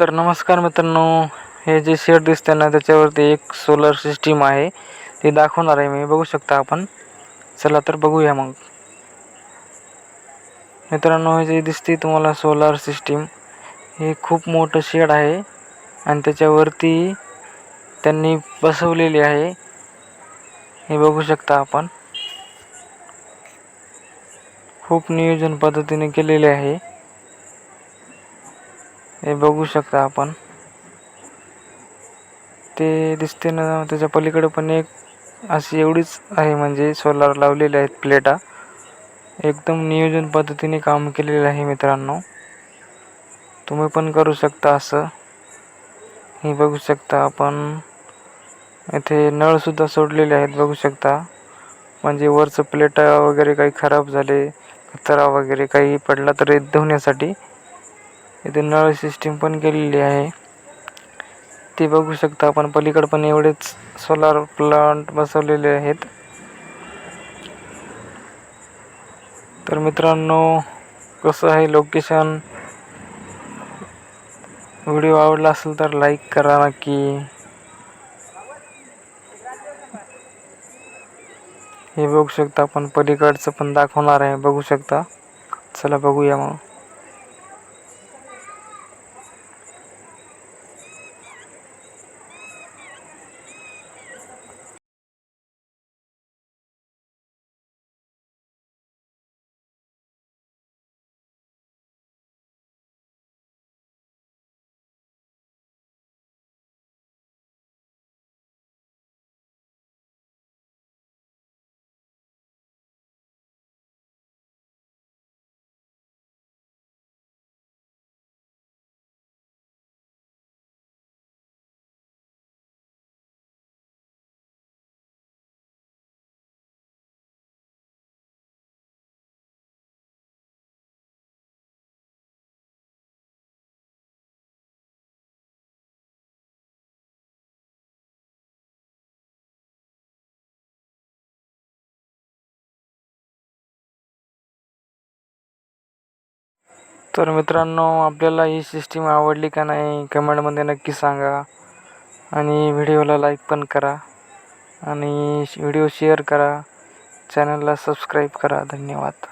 तर नमस्कार मित्रांनो हे जे शेड दिसते ना त्याच्यावरती एक सोलर सिस्टीम आहे. ते दाखवणार आहे मी बघू शकता आपण. चला तर बघूया मग. मित्रांनो हे जे दिसते तुम्हाला सोलार सिस्टीम हे खूप मोठं शेड आहे. आणि त्याच्यावरती त्यांनी बसवलेली आहे. हे बघू शकता आपण. खूप नियोजन पद्धतीने केलेले आहे. हे बघू शकता आपण. ते दिसते ना त्याच्या पलीकडे पण एक अशी एवढीच आहे म्हणजे सोलार लावलेले आहेत प्लेटा. एकदम नियोजन पद्धतीने काम केलेलं आहे मित्रांनो. तुम्ही पण करू शकता असं. हे बघू शकता आपण. इथे नळसुद्धा सोडलेले आहेत बघू शकता. म्हणजे वरचं प्लेटा वगैरे काही खराब झाले कचरा वगैरे काही पडला तर धुण्यासाठी इथे नळ सिस्टीम पण केलेली आहे. ते बघू शकता आपण. पलीकडे पण एवढेच सोलार प्लांट बसवलेले आहेत. तर मित्रांनो कसं आहे लोकेशन व्हिडिओ आवडला असेल तर लाईक करा नक्की. हे बघू शकता आपण. पलीकडचं पण दाखवणार आहे. बघू शकता. चला बघूया मग. तर मित्रांनो आपल्याला ही सिस्टीम आवडली का नाही कमेंटमध्ये नक्की सांगा. आणि व्हिडिओला लाईक पण करा. आणि व्हिडिओ शेअर करा. चॅनलला सबस्क्राईब करा. धन्यवाद.